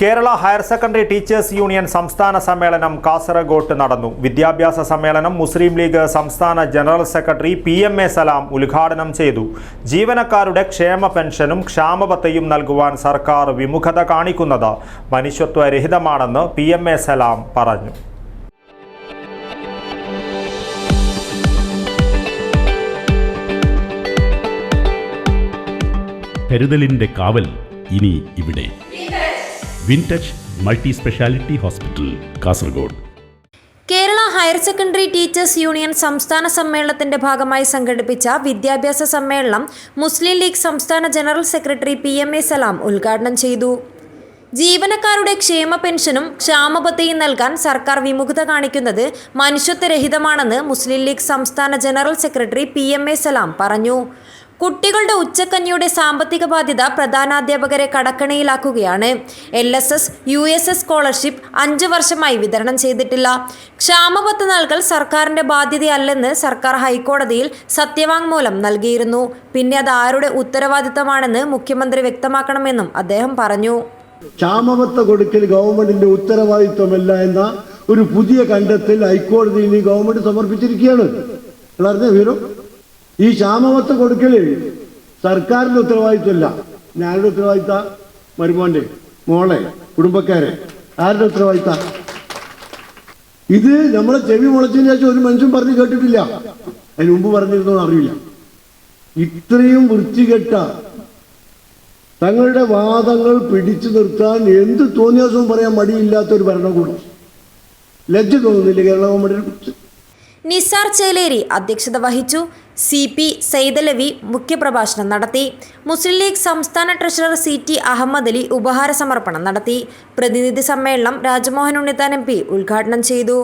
Kerala higher secondary teachers union സംസ്ഥാന സമ്മേളനം കാസർഗോട്ട് നടന്നു. വിദ്യാഭ്യാസ സമ്മേളനം മുസ്ലിം ലീഗ് സംസ്ഥാന general secretary P M A Salam ഉദ്ഘാടനം ചെയ്തു. ജീവനക്കാരുടെ ക്ഷേമ പെൻഷനും ക്ഷാമബത്തയും നൽകുവാൻ സർക്കാർ വിമുഖത കാണിക്കുന്നത് മനുഷ്യത്വരഹിതമാണെന്ന് പി എം എ സലാം പറഞ്ഞു. കരുതലിന്റെ കാവൽ ഇനി ഇവിടെ. Wintouch multi speciality hospital Kasaragod. Kerala higher secondary teachers union സംസ്ഥാന സമ്മേളനത്തിന്റെ ഭാഗമായി സംഘടിപ്പിച്ച വിദ്യാഭ്യാസ സമ്മേളനം മുസ്ലിം ലീഗ് സംസ്ഥാന general secretary P M A Salam ഉദ്ഘാടനം ചെയ്തു. ജീവനക്കാരുടെ ക്ഷേമ പെൻഷനും ക്ഷാമബത്തയും നൽകാൻ സർക്കാർ വിമുഖത കാണിക്കുന്നത് മനുഷ്യത്വരഹിതമാണെന്ന് മുസ്ലിം ലീഗ് സംസ്ഥാന general secretary P M A Salam പറഞ്ഞു. കുട്ടികളുടെ ഉച്ചക്കഞ്ഞിയുടെ സാമ്പത്തിക ബാധ്യത പ്രധാനാധ്യാപകരെ കടക്കണിയിലാക്കുകയാണ്. L S S U S S scholarship അഞ്ച് വർഷമായി വിതരണം ചെയ്തിട്ടില്ല. ക്ഷാമപത്ത് നൽകൽ സർക്കാരിന്റെ ബാധ്യതയല്ലെന്ന് സർക്കാർ ഹൈക്കോടതിയിൽ സത്യവാങ്മൂലം നൽകിയിരുന്നു. പിന്നെ അത് ആരുടെ ഉത്തരവാദിത്തമാണെന്ന് മുഖ്യമന്ത്രി വ്യക്തമാക്കണമെന്നും അദ്ദേഹം പറഞ്ഞു. ക്ഷാമപത്ത് കൊടുക്കൽ ഗവൺമെന്റിന്റെ ഉത്തരവാദിത്വമല്ല എന്ന ഒരു പുതിയ കണ്ടെത്തൽ ഹൈക്കോടതിയിൽ ഗവൺമെന്റ് സമർപ്പിച്ചിരിക്കുകയാണ്. വിവരം? ഈ ക്ഷാമബത്ത കൊടുക്കൽ സർക്കാരിന്റെ ഉത്തരവാദിത്വമല്ല. ഞാനുടെ ഉത്തരവാദിത്ത മരുമോന്റെ മോളെ കുടുംബക്കാരെ. ആരുടെ ഉത്തരവാദിത്ത? ഇത് നമ്മളെ ചെവി മുളച്ചതിന് ശേഷം ഒരു മനുഷ്യൻ പറഞ്ഞു കേട്ടിട്ടില്ല. അതിന് മുമ്പ് പറഞ്ഞിരുന്നോ അറിയില്ല. ഇത്രയും വൃത്തികെട്ട തങ്ങളുടെ വാദങ്ങൾ പിടിച്ചു നിർത്താൻ എന്ത് തോന്നിയാസവും പറയാൻ മടിയില്ലാത്ത ഒരു ഭരണകൂടം. ലജ്ജ തോന്നുന്നില്ല കേരള ഗവൺമെന്റിനെ കുറിച്ച്. നിസാർ ചേലേരി അധ്യക്ഷത വഹിച്ചു. സി പി സൈദലവി മുഖ്യപ്രഭാഷണം നടത്തി. മുസ്ലിം ലീഗ് സംസ്ഥാന treasurer C T Ahmed Ali ഉപഹാര സമർപ്പണം നടത്തി. പ്രതിനിധി സമ്മേളനം രാജ്മോഹൻ ഉണ്ണിത്താൻ എം പി ഉദ്ഘാടനം ചെയ്തു.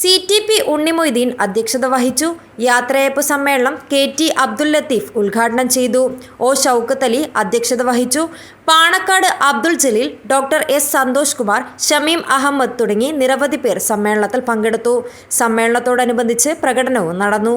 സി ടി പി ഉണ്ണിമൊയ്തീൻ അധ്യക്ഷത വഹിച്ചു. യാത്രയപ്പ് സമ്മേളനം കെ ടി അബ്ദുൽ ലത്തീഫ് ഉദ്ഘാടനം ചെയ്തു. ഒ ഷൗക്കത്ത് അലി അധ്യക്ഷത വഹിച്ചു. പാണക്കാട് അബ്ദുൾ ജലീൽ ഡോക്ടർ എസ് സന്തോഷ് കുമാർ ഷമീം അഹമ്മദ് തുടങ്ങി നിരവധി പേർ സമ്മേളനത്തിൽ പങ്കെടുത്തു. സമ്മേളനത്തോടനുബന്ധിച്ച് പ്രകടനവും നടന്നു.